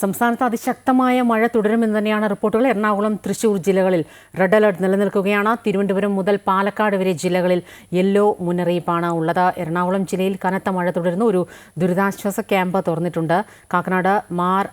സംസ്ഥാനത്ത് അതിശക്തമായ മഴ തുടരുമെന്ന് തന്നെയാണ് റിപ്പോർട്ടുകൾ. എറണാകുളം തൃശൂർ ജില്ലകളിൽ റെഡ് അലർട്ട് നിലനിൽക്കുകയാണ്. തിരുവനന്തപുരം മുതൽ പാലക്കാട് വരെ ജില്ലകളിൽ യെല്ലോ മുന്നറിയിപ്പാണ് ഉള്ളത്. എറണാകുളം ജില്ലയിൽ കനത്ത മഴ തുടരുന്നു. ഒരു ദുരിതാശ്വാസ ക്യാമ്പ് തുറന്നിട്ടുണ്ട്. കാക്കനാട് മാർ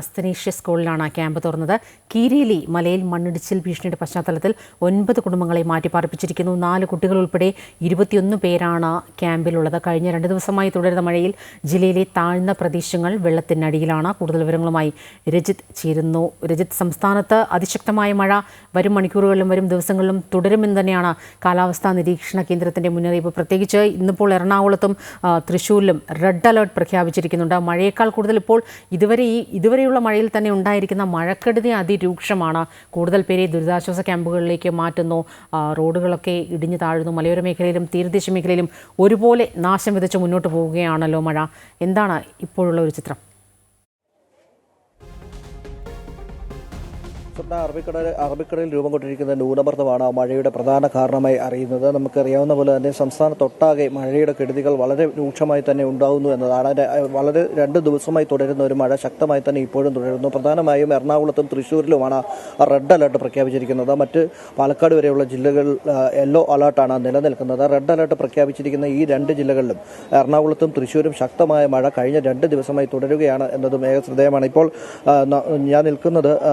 അസ്തനേഷ്യ സ്കൂളിലാണ് ക്യാമ്പ് തുറന്നത്. കീരേലി മലയിൽ മണ്ണിടിച്ചിൽ ഭീഷണിയുടെ പശ്ചാത്തലത്തിൽ ഒൻപത് കുടുംബങ്ങളെ മാറ്റിപ്പാർപ്പിച്ചിരിക്കുന്നു. നാല് കുട്ടികൾ ഉൾപ്പെടെ ഇരുപത്തിയൊന്ന് പേരാണ് ക്യാമ്പിലുള്ളത്. കഴിഞ്ഞ രണ്ട് ദിവസമായി തുടരുന്ന മഴയിൽ ജില്ലയിലെ താഴ്ന്ന പ്രദേശങ്ങൾ വെള്ളത്തിനടിയിലാണ്. കൂടുതൽ വിവരങ്ങളുമായി രജിത് ചേരുന്നു. രജിത് സംസ്ഥാനത്ത് അതിശക്തമായ മഴ വരും മണിക്കൂറുകളിലും വരും ദിവസങ്ങളിലും തുടരുമെന്ന് തന്നെയാണ് കാലാവസ്ഥാ നിരീക്ഷണ കേന്ദ്രത്തിന്റെ മുന്നറിയിപ്പ്. പ്രത്യേകിച്ച് ഇന്നിപ്പോൾ എറണാകുളത്തും തൃശ്ശൂരിലും റെഡ് അലേർട്ട് പ്രഖ്യാപിച്ചിരിക്കുന്നുണ്ട്. മഴയേക്കാൾ കൂടുതൽ ഇപ്പോൾ ഇതുവരെ ഈ ഇതുവരെയുള്ള മഴയിൽ തന്നെ ഉണ്ടായിരിക്കുന്ന മഴക്കെടുതി അതിരൂക്ഷമാണ്. കൂടുതൽ പേരെ ദുരിതാശ്വാസ ക്യാമ്പുകളിലേക്ക് മാറ്റുന്നു. റോഡുകളൊക്കെ ഇടിഞ്ഞു താഴുന്നു. മലയോര മേഖലയിലും തീരദേശ മേഖലയിലും ഒരുപോലെ നാശം വിതച്ച് മുന്നോട്ട് പോവുകയാണല്ലോ മഴ. എന്താണ് ഇപ്പോഴുള്ള ഒരു ചിത്രം? സ്വപ്ന അറബിക്കടൽ അറബിക്കടലിൽ രൂപം കൊണ്ടിരിക്കുന്ന ന്യൂനമർദ്ദമാണ് മഴയുടെ പ്രധാന കാരണമായി അറിയുന്നത്. നമുക്കറിയാവുന്ന പോലെ തന്നെ സംസ്ഥാനത്തൊട്ടാകെ മഴയുടെ കെടുതികൾ വളരെ രൂക്ഷമായി തന്നെ ഉണ്ടാകുന്നു എന്നതാണ്. വളരെ രണ്ട് ദിവസമായി തുടരുന്ന ഒരു മഴ ശക്തമായി തന്നെ ഇപ്പോഴും തുടരുന്നു. പ്രധാനമായും എറണാകുളത്തും തൃശ്ശൂരിലുമാണ് റെഡ് അലർട്ട് പ്രഖ്യാപിച്ചിരിക്കുന്നത്. മറ്റ് പാലക്കാട് വരെയുള്ള ജില്ലകൾ യെല്ലോ അലർട്ടാണ് നിലനിൽക്കുന്നത്. റെഡ് അലർട്ട് പ്രഖ്യാപിച്ചിരിക്കുന്ന ഈ രണ്ട് ജില്ലകളിലും എറണാകുളത്തും തൃശ്ശൂരും ശക്തമായ മഴ കഴിഞ്ഞ രണ്ട് ദിവസമായി തുടരുകയാണ് എന്നതും ഏക ശ്രദ്ധേയമാണ്. ഇപ്പോൾ ഞാൻ നിൽക്കുന്നത് ആ,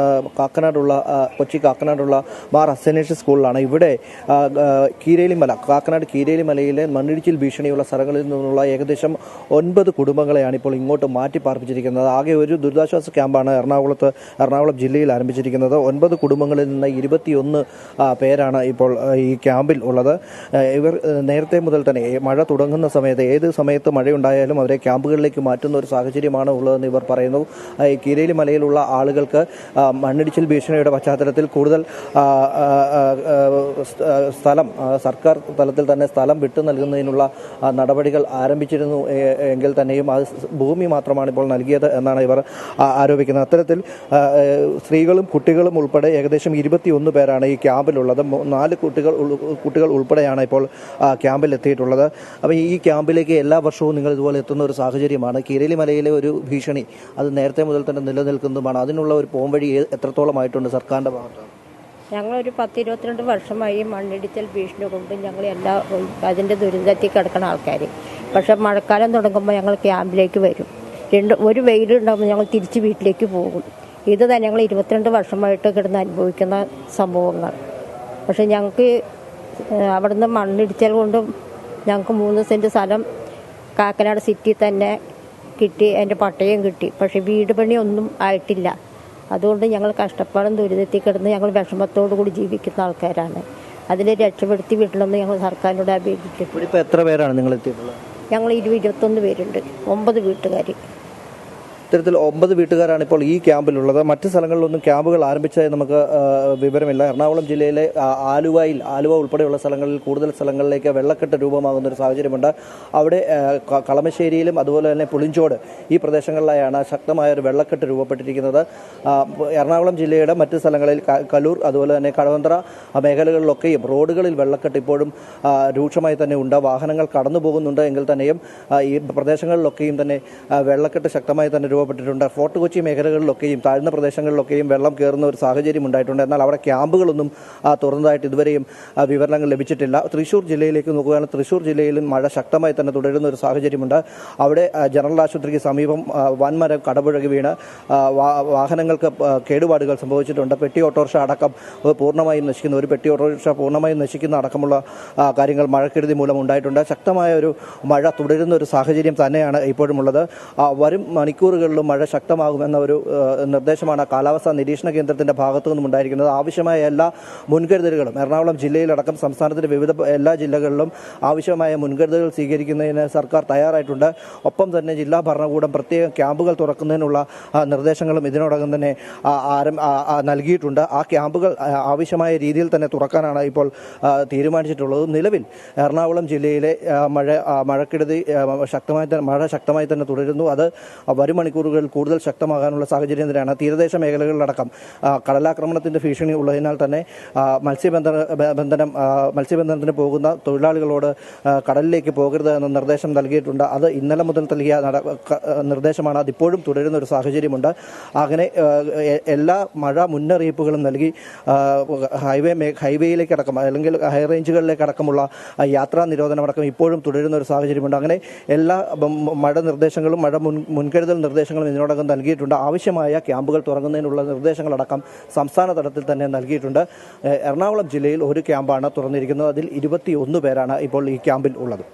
കാക്കനാടുള്ള കൊച്ചി കാക്കനാടുള്ള ബാർ അസനേഷ് സ്കൂളിലാണ്. ഇവിടെ ആ, ആ, കീരേലി മല കാക്കനാട് കീരേലിമലയിലെ മണ്ണിടിച്ചിൽ ഭീഷണിയുള്ള സ്ഥലങ്ങളിൽ നിന്നുള്ള ഏകദേശം ഒൻപത് കുടുംബങ്ങളെയാണ് ഇപ്പോൾ ഇങ്ങോട്ട് മാറ്റി പാർപ്പിച്ചിരിക്കുന്നത്. ആകെ ഒരു ദുരിതാശ്വാസ ക്യാമ്പാണ് എറണാകുളത്ത് എറണാകുളം ജില്ലയിൽ ആരംഭിച്ചിരിക്കുന്നത്. ഒൻപത് കുടുംബങ്ങളിൽ നിന്ന് ഇരുപത്തിയൊന്ന് പേരാണ് ഇപ്പോൾ ഈ ക്യാമ്പിൽ ഉള്ളത്. ഇവർ നേരത്തെ മുതൽ തന്നെ മഴ തുടങ്ങുന്ന സമയത്ത് ഏത് സമയത്ത് മഴയുണ്ടായാലും അവരെ ക്യാമ്പുകളിലേക്ക് മാറ്റുന്ന ഒരു സാഹചര്യമാണ് ഉള്ളതെന്ന് ഇവർ പറയുന്നു. ഈ മലയിലുള്ള ആളുകൾക്ക് മണ്ണിടിച്ചിൽ മണ്ണിടിച്ചിൽ ഭീഷണിയുടെ പശ്ചാത്തലത്തിൽ കൂടുതൽ സ്ഥലം സർക്കാർ തലത്തിൽ തന്നെ സ്ഥലം വിട്ടു നൽകുന്നതിനുള്ള നടപടികൾ ആരംഭിച്ചിരുന്നു എങ്കിൽ തന്നെയും അത് ഭൂമി മാത്രമാണ് ഇപ്പോൾ നൽകിയത് എന്നാണ് ഇവർ ആരോപിക്കുന്നത്. അത്തരത്തിൽ സ്ത്രീകളും കുട്ടികളും ഉൾപ്പെടെ ഏകദേശം ഇരുപത്തിയൊന്ന് പേരാണ് ഈ ക്യാമ്പിലുള്ളത്. നാല് കുട്ടികൾ കുട്ടികൾ ഉൾപ്പെടെയാണ് ഇപ്പോൾ ക്യാമ്പിൽ എത്തിയിട്ടുള്ളത് അപ്പോൾ ഈ ക്യാമ്പിലേക്ക് എല്ലാ വർഷവും നിങ്ങൾ ഇതുപോലെ എത്തുന്ന ഒരു സാഹചര്യമാണ്. കിരലി മലയിലെ ഒരു ഭീഷണി അത് നേരത്തെ മുതൽ തന്നെ നിലനിൽക്കുന്നതുമാണ്. അതിനുള്ള ഒരു പോംവഴി എത്രത്തോളമായിട്ടുണ്ട് സർക്കാരിന്റെ ഭാഗത്ത്? ഞങ്ങളൊരു പത്ത് ഇരുപത്തിരണ്ട് വർഷമായി മണ്ണിടിച്ചൽ ഭീഷണി കൊണ്ട് ഞങ്ങൾ എല്ലാ അതിന്റെ ദുരിതത്തിൽ കിടക്കുന്ന ആൾക്കാർ പക്ഷെ മഴക്കാലം തുടങ്ങുമ്പോൾ ഞങ്ങൾ ക്യാമ്പിലേക്ക് വരും. രണ്ട് ഒരു വെയിലുണ്ടാകുമ്പോൾ ഞങ്ങൾ തിരിച്ച് വീട്ടിലേക്ക് പോകും. ഇത് തന്നെ ഞങ്ങൾ ഇരുപത്തിരണ്ട് വർഷമായിട്ട് കിടന്ന് അനുഭവിക്കുന്ന സംഭവങ്ങൾ. പക്ഷെ ഞങ്ങൾക്ക് അവിടുന്ന് മണ്ണിടിച്ചൽ കൊണ്ടും ഞങ്ങൾക്ക് മൂന്ന് സെന്റ് സ്ഥലം കാക്കനാട് സിറ്റി തന്നെ കിട്ടി അതിന്റെ പട്ടയം കിട്ടി. പക്ഷെ വീട് പണിയൊന്നും ആയിട്ടില്ല. അതുകൊണ്ട് ഞങ്ങൾ കഷ്ടപ്പാടും ദുരിതത്തിൽ കിടന്ന് ഞങ്ങൾ വിഷമത്തോടു കൂടി ജീവിക്കുന്ന ആൾക്കാരാണ്. അതിനെ രക്ഷപ്പെടുത്തി വിടണമെന്ന് ഞങ്ങൾ സർക്കാരിനോട് അപേക്ഷിച്ചിട്ടുണ്ട് എത്ര പേരാണ് നിങ്ങൾ എത്തിയിട്ടുള്ളത് ഞങ്ങൾ ഇരുപത് ഇരുപത്തൊന്ന് പേരുണ്ട്. ഒമ്പത് വീട്ടുകാർ ഇത്തരത്തിൽ ഒമ്പത് വീട്ടുകാരാണ് ഇപ്പോൾ ഈ ക്യാമ്പിലുള്ളത്. മറ്റ് സ്ഥലങ്ങളിലൊന്നും ക്യാമ്പുകൾ ആരംഭിച്ചതായി നമുക്ക് വിവരമില്ല. എറണാകുളം ജില്ലയിലെ ആലുവയിൽ ആലുവ ഉൾപ്പെടെയുള്ള സ്ഥലങ്ങളിൽ കൂടുതൽ സ്ഥലങ്ങളിലേക്ക് വെള്ളക്കെട്ട് രൂപമാകുന്ന ഒരു സാഹചര്യമുണ്ട്. അവിടെ കളമശ്ശേരിയിലും അതുപോലെ തന്നെ പുളിഞ്ചോട് ഈ പ്രദേശങ്ങളിലായാണ് ശക്തമായ ഒരു വെള്ളക്കെട്ട് രൂപപ്പെട്ടിരിക്കുന്നത്. എറണാകുളം ജില്ലയുടെ മറ്റ് സ്ഥലങ്ങളിൽ കലൂർ അതുപോലെ തന്നെ കടവന്ത്ര മേഖലകളിലൊക്കെയും റോഡുകളിൽ വെള്ളക്കെട്ട് ഇപ്പോഴും രൂക്ഷമായി തന്നെ ഉണ്ട്. വാഹനങ്ങൾ കടന്നു പോകുന്നുണ്ട് എങ്കിൽ തന്നെയും ഈ പ്രദേശങ്ങളിലൊക്കെയും തന്നെ വെള്ളക്കെട്ട് ശക്തമായി തന്നെ രൂപപ്പെട്ടിട്ടുണ്ട് ഫോർട്ട് കൊച്ചി മേഖലകളിലൊക്കെയും താഴ്ന്ന പ്രദേശങ്ങളിലൊക്കെയും വെള്ളം കയറുന്ന ഒരു സാഹചര്യം ഉണ്ടായിട്ടുണ്ട്. എന്നാൽ അവിടെ ക്യാമ്പുകളൊന്നും തുറന്നതായിട്ട് ഇതുവരെയും വിവരങ്ങൾ ലഭിച്ചിട്ടില്ല. തൃശ്ശൂർ ജില്ലയിലേക്ക് നോക്കുകയാണെങ്കിൽ തൃശ്ശൂർ ജില്ലയിലും മഴ ശക്തമായി തന്നെ തുടരുന്ന ഒരു സാഹചര്യമുണ്ട്. അവിടെ ജനറൽ ആശുപത്രിക്ക് സമീപം വൻമരം കടപുഴകി വീണ് വാഹനങ്ങൾക്ക് കേടുപാടുകൾ സംഭവിച്ചിട്ടുണ്ട്. പെട്ടി ഓട്ടോറിക്ഷ അടക്കം പൂർണമായും നശിക്കുന്ന. ഒരു പെട്ടി ഓട്ടോറിക്ഷ പൂർണമായും നശിക്കുന്ന അടക്കമുള്ള കാര്യങ്ങൾ മഴക്കെടുതി മൂലം ഉണ്ടായിട്ടുണ്ട്. ശക്തമായ ഒരു മഴ തുടരുന്ന ഒരു സാഹചര്യം തന്നെയാണ് ഇപ്പോഴുമുള്ളത്. വരും വരും മണിക്കൂറുകളിലും മഴ ശക്തമാകുമെന്ന ഒരു നിർദ്ദേശമാണ് കാലാവസ്ഥാ നിരീക്ഷണ കേന്ദ്രത്തിന്റെ ഭാഗത്തു നിന്നും ഉണ്ടായിരിക്കുന്നത്. ആവശ്യമായ എല്ലാ മുൻകരുതലുകളും എറണാകുളം ജില്ലയിലടക്കം സംസ്ഥാനത്തിന്റെ വിവിധ എല്ലാ ജില്ലകളിലും ആവശ്യമായ മുൻകരുതലുകൾ സ്വീകരിക്കുന്നതിന് സർക്കാർ തയ്യാറായിട്ടുണ്ട്. ഒപ്പം തന്നെ ജില്ലാ ഭരണകൂടം പ്രത്യേക ക്യാമ്പുകൾ തുറക്കുന്നതിനുള്ള നിർദ്ദേശങ്ങളും ഇതിനോടകം തന്നെ നൽകിയിട്ടുണ്ട്. ആ ക്യാമ്പുകൾ ആവശ്യമായ രീതിയിൽ തന്നെ തുറക്കാനാണ് ഇപ്പോൾ തീരുമാനിച്ചിട്ടുള്ളത്. നിലവിൽ എറണാകുളം ജില്ലയിലെ മഴ മഴക്കെടുതി ശക്തമായി മഴ ശക്തമായി തന്നെ തുടരുന്നു. അത് വരും മണിക്കൂർ മണിക്കൂറുകളിൽ കൂടുതൽ ശക്തമാകാനുള്ള സാഹചര്യം തന്നെയാണ് തീരദേശ മേഖലകളിലടക്കം. കടലാക്രമണത്തിന്റെ ഭീഷണി ഉള്ളതിനാൽ തന്നെ മത്സ്യബന്ധന ബന്ധനം മത്സ്യബന്ധനത്തിന് പോകുന്ന തൊഴിലാളികളോട് കടലിലേക്ക് പോകരുത് എന്ന നിർദ്ദേശം നൽകിയിട്ടുണ്ട്. അത് ഇന്നലെ മുതൽ നൽകിയ നിർദ്ദേശമാണ്. അതിപ്പോഴും തുടരുന്ന ഒരു സാഹചര്യമുണ്ട്. അങ്ങനെ എല്ലാ മഴ മുന്നറിയിപ്പുകളും നൽകി ഹൈവേ ഹൈവേയിലേക്ക് അടക്കം അല്ലെങ്കിൽ ഹൈ റേഞ്ചുകളിലേക്ക് അടക്കമുള്ള യാത്രാ നിരോധനമടക്കം ഇപ്പോഴും തുടരുന്ന ഒരു സാഹചര്യമുണ്ട്. അങ്ങനെ എല്ലാ മഴ നിർദ്ദേശങ്ങളും മഴ മുൻ മുൻകരുതൽ നിർദ്ദേശങ്ങളും ഇതിനോടകം നൽകിയിട്ടുണ്ട്. ആവശ്യമായ ക്യാമ്പുകൾ തുറങ്ങുന്നതിനുള്ള നിർദ്ദേശങ്ങളടക്കം സംസ്ഥാന തലത്തിൽ തന്നെ നൽകിയിട്ടുണ്ട്. എറണാകുളം ജില്ലയിൽ ഒരു ക്യാമ്പാണ് തുറന്നിരിക്കുന്നത്. അതിൽ ഇരുപത്തിയൊന്ന് പേരാണ് ഇപ്പോൾ ഈ ക്യാമ്പിൽ ഉള്ളത്.